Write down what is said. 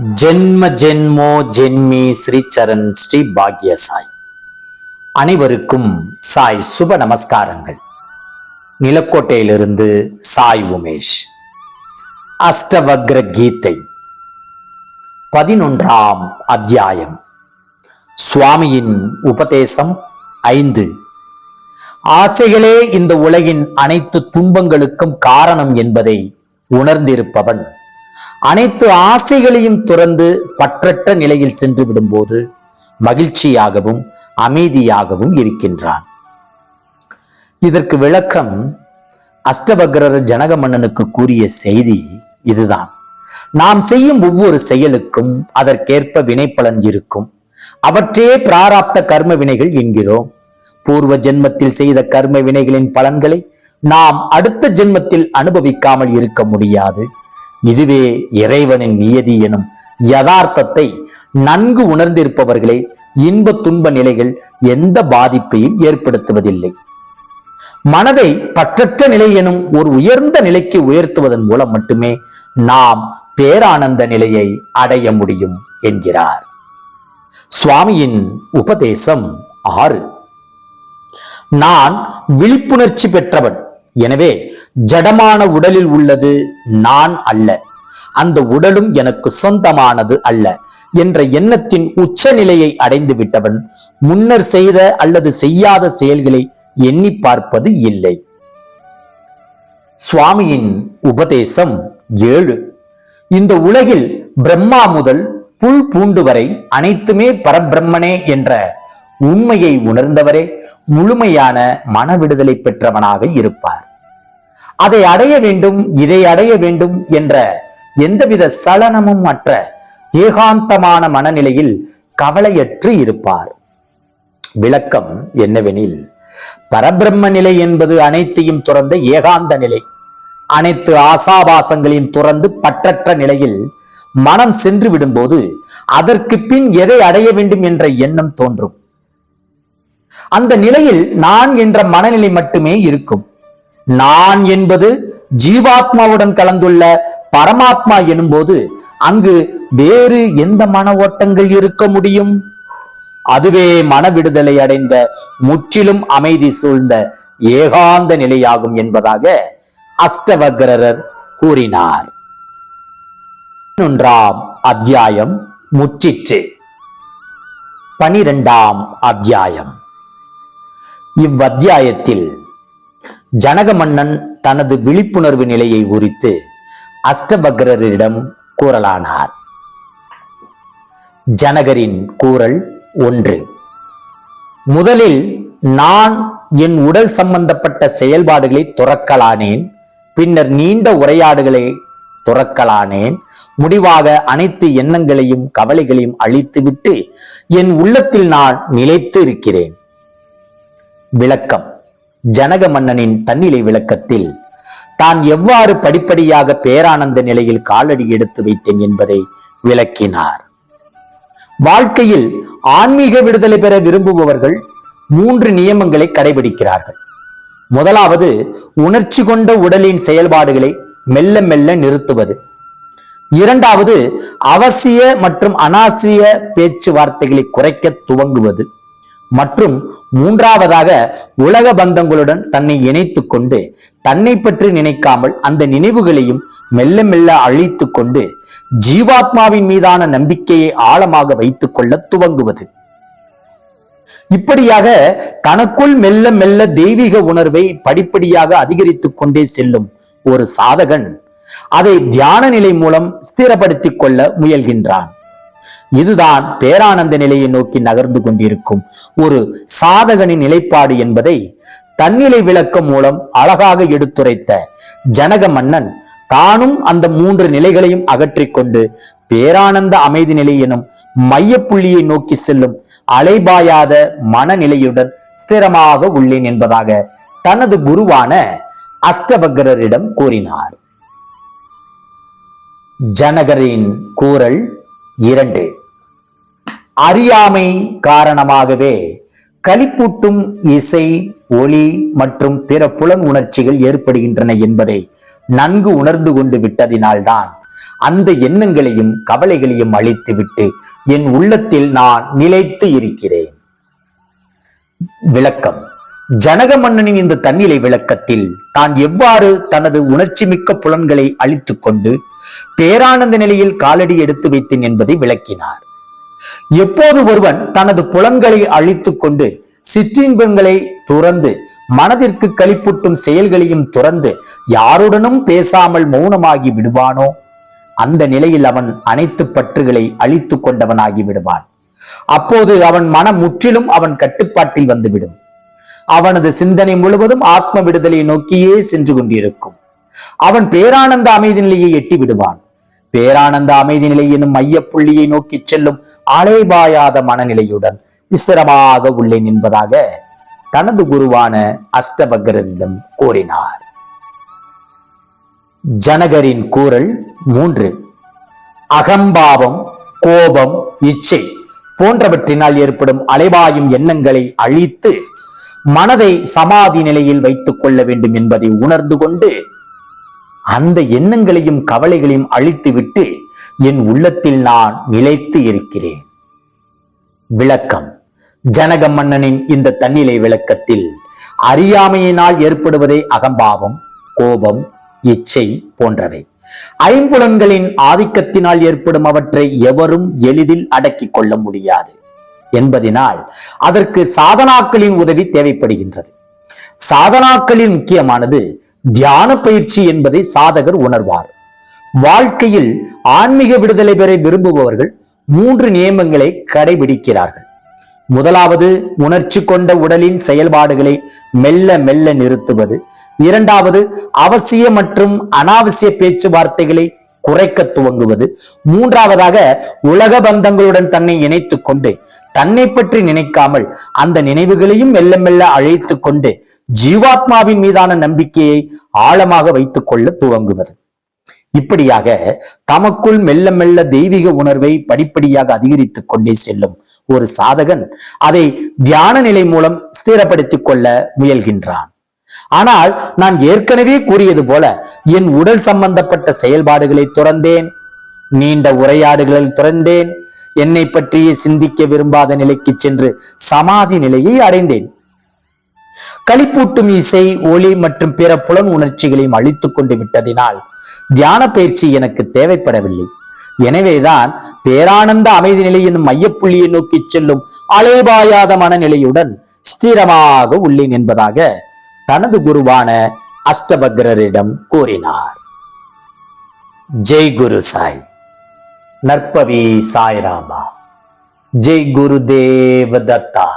ஜென்ம ஜென்மோ ஜென்மி ஸ்ரீ சரண் ஸ்ரீ பாக்ய சாய் அனைவருக்கும் சாய் சுப நமஸ்காரங்கள். நிலக்கோட்டையிலிருந்து சாய் உமேஷ். அஷ்டவக்ர கீதை பதினொன்றாம் அத்தியாயம். சுவாமியின் உபதேசம் ஐந்து. ஆசைகளே இந்த உலகின் அனைத்து துன்பங்களுக்கும் காரணம் என்பதை உணர்ந்திருப்பவன் அனைத்து ஆசைகளையும் துறந்து பற்றற்ற நிலையில் சென்று விடும்போது மகிழ்ச்சியாகவும் அமைதியாகவும் இருக்கின்றான். இதற்கு விளக்கம் அஷ்டபக்ரர் ஜனக மன்னனுக்கு கூறிய செய்தி இதுதான். நாம் செய்யும் ஒவ்வொரு செயலுக்கும் அதற்கேற்ப வினைப்பலன் இருக்கும். அவற்றே பிராராப்த கர்ம வினைகள் என்கிறோம். பூர்வ ஜென்மத்தில் செய்த கர்ம வினைகளின் பலன்களை நாம் அடுத்த ஜென்மத்தில் அனுபவிக்காமல் இருக்க முடியாது. இதுவே இறைவனின் நியதி எனும் யதார்த்தத்தை நன்கு உணர்ந்திருப்பவர்களே இன்ப துன்ப நிலைகள் எந்த பாதிப்பையும் ஏற்படுத்துவதில்லை. மனதை பற்றற்ற நிலை எனும் ஒரு உயர்ந்த நிலைக்கு உயர்த்துவதன் மூலம் மட்டுமே நாம் பேரானந்த நிலையை அடைய முடியும் என்கிறார். சுவாமியின் உபதேசம் ஆறு. நான் விழிப்புணர்ச்சி பெற்றவன் எனவே ஜடமான உடலில் உள்ளது நான் அல்ல. அந்த உடலும் எனக்கு சொந்தமானது அல்ல என்ற எண்ணத்தின் உச்ச நிலையை அடைந்து விட்டவன் முன்னர் செய்த அல்லது செய்யாத செயல்களை எண்ணி பார்ப்பது இல்லை. சுவாமியின் உபதேசம் ஏழு. இந்த உலகில் பிரம்மா முதல் புல் பூண்டு வரை அனைத்துமே பரபிரம்மனே என்ற உண்மையை உணர்ந்தவரே முழுமையான மன விடுதலை பெற்றவனாக இருப்பார். அதை அடைய வேண்டும் இதை அடைய வேண்டும் என்ற எந்தவித சலனமும் அற்ற ஏகாந்தமான மனநிலையில் கவலையற்று இருப்பார். விளக்கம் என்னவெனில் பரபிரம்ம நிலை என்பது அனைத்தையும் துறந்த ஏகாந்த நிலை. அனைத்து ஆசாபாசங்களையும் துறந்து பற்றற்ற நிலையில் மனம் சென்று விடும்போது அதற்கு பின் எதை அடைய வேண்டும் என்ற எண்ணம் தோன்றும். அந்த நிலையில் நான் என்ற மனநிலை மட்டுமே இருக்கும். நான் என்பது ஜீவாத்மாவுடன் கலந்துள்ள பரமாத்மா எனும்போது அங்கு வேறு எந்த மன ஓட்டங்கள் இருக்க முடியும்? அதுவே மன விடுதலை அடைந்த முற்றிலும் அமைதி சூழ்ந்த ஏகாந்த நிலையாகும் என்பதாக அஷ்டவக்ரர் கூறினார். பதினொன்றாம் அத்தியாயம் முற்றிற்று. பனிரெண்டாம் அத்தியாயம். இவ்வத்தியாயத்தில் ஜனக மன்னன் தனது விழிப்புணர்வு நிலையை குறித்து அஷ்டபக்ரரிடம் கூறலானார். ஜனகரின் கூறல் ஒன்று. முதலில் நான் என் உடல் சம்பந்தப்பட்ட செயல்பாடுகளை துறக்கலானேன் பின்னர் நீண்ட உரையாடுகளை துறக்கலானேன் முடிவாக அனைத்து எண்ணங்களையும் கவலைகளையும் அழித்துவிட்டு என் உள்ளத்தில் நான் நிலைத்து இருக்கிறேன். விளக்கம். ஜனக மன்னனின் தன்னிலை விளக்கத்தில் தான் எவ்வாறு படிப்படியாக பேரானந்த நிலையில் காலடி எடுத்து வைத்தேன் என்பதை விளக்கினார். வாழ்க்கையில் ஆன்மீக விடுதலை பெற விரும்புபவர்கள் மூன்று நியமங்களை கடைபிடிக்கிறார்கள். முதலாவது உணர்ச்சி கொண்ட உடலின் செயல்பாடுகளை மெல்ல மெல்ல நிறுத்துவது. இரண்டாவது அவசிய மற்றும் அனாசிய பேச்சுவார்த்தைகளை குறைக்க துவங்குவது. மற்றும் மூன்றாவதாக உலக பந்தங்களுடன் தன்னை இணைத்துக் கொண்டு தன்னை பற்றி நினைக்காமல் அந்த நினைவுகளையும் மெல்ல மெல்ல அழித்து கொண்டு ஜீவாத்மாவின் மீதான நம்பிக்கையை ஆழமாக வைத்துக் கொள்ள துவங்குவது. இப்படியாக தனக்குள் மெல்ல மெல்ல தெய்வீக உணர்வை படிப்படியாக அதிகரித்துக் கொண்டே செல்லும் ஒரு சாதகன் அதை தியான நிலை மூலம் ஸ்திரப்படுத்திக் கொள்ள முயல்கின்றான். இதுதான் பேரானந்த நிலையை நோக்கி நகர்ந்து கொண்டிருக்கும் ஒரு சாதகனின் நிலைப்பாடு என்பதை தன்னிலை விளக்கம் மூலம் அழகாக எடுத்துரைத்த ஜனக மன்னன் தானும் அந்த மூன்று நிலைகளையும் அகற்றிக்கொண்டு பேரானந்த அமைதி நிலை எனும் மையப்புள்ளியை நோக்கி செல்லும் அலைபாயாத மனநிலையுடன் ஸ்திரமாக உள்ளேன் என்பதாக தனது குருவான அஷ்டபக்ரரிடம் கூறினார். ஜனகரின் கூறல் இரண்டு. அறியாமை காரணமாகவே களிப்பூட்டும் இசை ஒளி மற்றும் பிற புலன் உணர்ச்சிகள் ஏற்படுகின்றன என்பதை நன்கு உணர்ந்து கொண்டு விட்டதினால்தான் அந்த எண்ணங்களையும் கவலைகளையும் அழித்துவிட்டு என் உள்ளத்தில் நான் நிலைத்து இருக்கிறேன். விளக்கம். ஜனக மன்னனின் இந்த தன்னிலை விளக்கத்தில் தான் எவ்வாறு தனது உணர்ச்சி மிக்க புலன்களை அழித்துக் கொண்டு பேரானந்த நிலையில் காலடி எடுத்து வைத்தேன் என்பதை விளக்கினார். எப்போது ஒருவன் தனது புலன்களை அழித்துக் கொண்டு சிற்றின்பங்களை துறந்து மனதிற்கு கழிப்பூட்டும் செயல்களையும் துறந்து யாருடனும் பேசாமல் மௌனமாகி விடுவானோ? அந்த நிலையில் அவன் அனைத்து பற்றுகளை அழித்துக் கொண்டவனாகி விடுவான். அப்போது அவன் மனம் முற்றிலும் அவன் கட்டுப்பாட்டில் வந்துவிடும். அவனது சிந்தனை முழுவதும் ஆத்ம விடுதலை நோக்கியே சென்று கொண்டிருக்கும். அவன் பேரானந்த அமைதி நிலையை எட்டி விடுவான். பேரானந்த அமைதி நிலை எனும் மையப்புள்ளியை நோக்கி செல்லும் அலைபாயாத மனநிலையுடன் விசிரமாக உள்ளேன் என்பதாக தனது குருவான அஷ்டபக்கரிடம் கூறினார். ஜனகரின் கூறல் மூன்று. அகம்பாவம் கோபம் இச்சை போன்றவற்றினால் ஏற்படும் அலைவாயும் எண்ணங்களை அழித்து மனதை சமாதி நிலையில் வைத்துக் கொள்ள வேண்டும் என்பதை உணர்ந்து கொண்டு அந்த எண்ணங்களையும் கவலைகளையும் அழித்துவிட்டு என் உள்ளத்தில் நான் நிலைத்து இருக்கிறேன். விளக்கம். ஜனக மன்னனின் இந்த தன்னிலை விளக்கத்தில் அறியாமையினால் ஏற்படுவதே அகம்பாவம் கோபம் இச்சை போன்றவை. ஐம்புலன்களின் ஆதிக்கத்தினால் ஏற்படும் அவற்றை எவரும் எளிதில் அடக்கிக் கொள்ள முடியாது. என்பதினால் அதற்கு சாதனாக்களின் உதவி தேவைப்படுகின்றது. சாதனாக்களில் முக்கியமானது தியான பயிற்சி என்பதை சாதகர் உணர்வார். வாழ்க்கையில் ஆன்மீக விடுதலை பெற விரும்புபவர்கள் மூன்று நியமங்களை கடைபிடிக்கிறார்கள். முதலாவது உணர்ச்சி கொண்ட உடலின் செயல்பாடுகளை மெல்ல மெல்ல நிறுத்துவது. இரண்டாவது அவசிய மற்றும் அனாவசிய பேச்சுவார்த்தைகளை குறைக்க துவங்குவது. மூன்றாவதாக உலக பந்தங்களுடன் தன்னை இணைத்துக் கொண்டு தன்னை பற்றி நினைக்காமல் அந்த நினைவுகளையும் மெல்ல மெல்ல அழைத்துக் கொண்டு ஜீவாத்மாவின் மீதான நம்பிக்கையை ஆழமாக வைத்துக் கொள்ள துவங்குவது. இப்படியாக தமக்குள் மெல்ல மெல்ல தெய்வீக உணர்வை படிப்படியாக அதிகரித்துக் கொண்டே செல்லும் ஒரு சாதகன் அதை தியான நிலை மூலம் ஸ்திரப்படுத்திக் கொள்ள முயல்கின்றான். ஆனால் நான் ஏற்கனவே கூறியது போல என் உடல் சம்பந்தப்பட்ட செயல்பாடுகளை துறந்தேன். நீண்ட உரையாடுகளில் துறந்தேன். என்னை பற்றியே சிந்திக்க விரும்பாத நிலைக்கு சென்று சமாதி நிலையை அடைந்தேன். களிப்பூட்டும் இசை ஒளி மற்றும் பிற புலன் உணர்ச்சிகளையும் அழித்துக் கொண்டு விட்டதினால் தியான பயிற்சி எனக்கு தேவைப்படவில்லை. எனவேதான் பேரானந்த அமைதி நிலை என்னும் மையப்புள்ளியை நோக்கி செல்லும் அலைபாயாத மனநிலையுடன் ஸ்திரமாக உள்ளேன் என்பதாக தனது குருவான அஷ்டபக்ரரிடம் கூறினார். ஜெய் குரு சாய் நற்பவி சாய்ராமா. ஜெய் குரு தேவதத்தா.